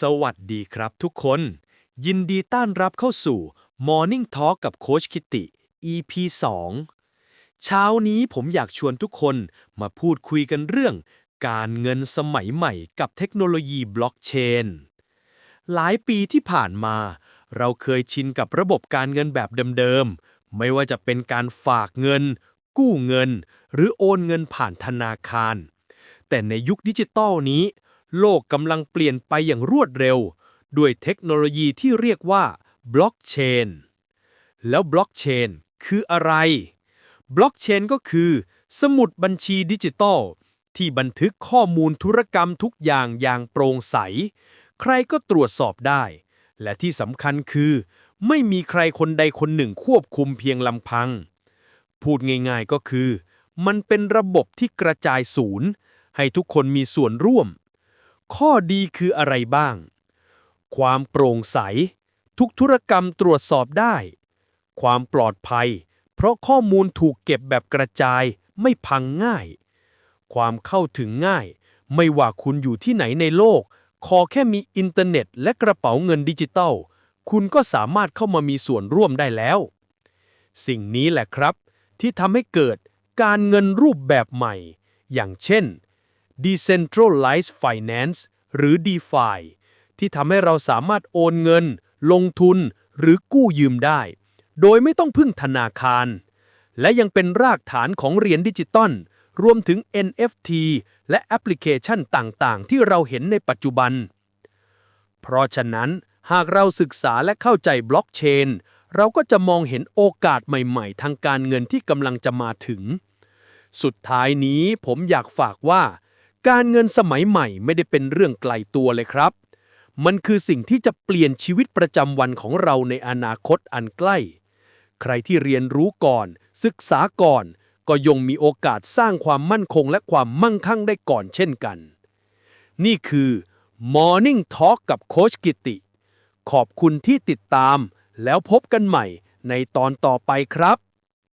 สวัสดีครับทุกคน ยินดีต้อนรับเข้าสู่ Morning Talk กับโคชคิติ EP 2 เช้านี้ผมอยากชวนทุกคนมาพูดคุยกันเรื่อง การเงินสมัยใหม่กับเทคโนโลยีบล็อกเชน หลายปีที่ผ่านมา เราเคยชินกับระบบการเงินแบบเดิมๆ ไม่ว่าจะเป็นการฝากเงิน กู้เงิน หรือโอนเงินผ่านธนาคาร แต่ในยุคดิจิตอลนี้ โลกกำลังเปลี่ยนไปอย่างรวดเร็ว ด้วยเทคโนโลยีที่เรียกว่าบล็อกเชนแล้วบล็อกเชนคืออะไร บล็อกเชนก็คือ สมุดบัญชีดิจิตอลที่บันทึกข้อมูลธุรกรรมทุกอย่างอย่างโปร่งใส ใครก็ตรวจสอบได้ และที่สำคัญคือ ไม่มีใครคนใดคนหนึ่งควบคุมเพียงลำพัง พูดง่ายๆก็คือ มันเป็นระบบที่กระจายศูนย์ ให้ทุกคนมีส่วนร่วม ข้อดีคืออะไรบ้าง ความโปร่งใส ทุกธุรกรรมตรวจสอบได้ ความปลอดภัย เพราะข้อมูลถูกเก็บแบบกระจายไม่พังง่าย ความเข้าถึงง่าย ไม่ว่าคุณอยู่ที่ไหนในโลก ขอแค่มีอินเทอร์เน็ต และกระเป๋าเงินดิจิตอลคุณก็สามารถเข้ามามีส่วนร่วมได้แล้ว สิ่งนี้แหละครับ ที่ทำให้เกิดการเงินรูปแบบใหม่ อย่างเช่น Decentralized Finance หรือ DeFi ที่ทำให้เราสามารถโอนเงิน ลงทุน หรือกู้ยืมได้ โดยไม่ต้องพึ่งธนาคาร และยังเป็นรากฐานของเหรียญดิจิตอลรวมถึง NFT และแอปพลิเคชันต่างๆ ที่เราเห็นในปัจจุบัน เพราะฉะนั้น หากเราศึกษาและเข้าใจบล็อกเชน เราก็จะมองเห็นโอกาสใหม่ๆ ทางการเงินที่กำลังจะมาถึง สุดท้ายนี้ผมอยากฝากว่า การเงินสมัยใหม่ไม่ได้เป็นเรื่องไกลตัวเลยครับ มันคือสิ่งที่จะเปลี่ยนชีวิตประจำวันของเราในอนาคตอันใกล้ ใครที่เรียนรู้ก่อน ศึกษาก่อน ก็ย่อมมีโอกาสสร้างความมั่นคงและความมั่งคั่งได้ก่อนเช่นกัน นี่คือ Morning Talk กับโคชกิติ ขอบคุณที่ติดตาม แล้วพบกันใหม่ในตอนต่อไปครับ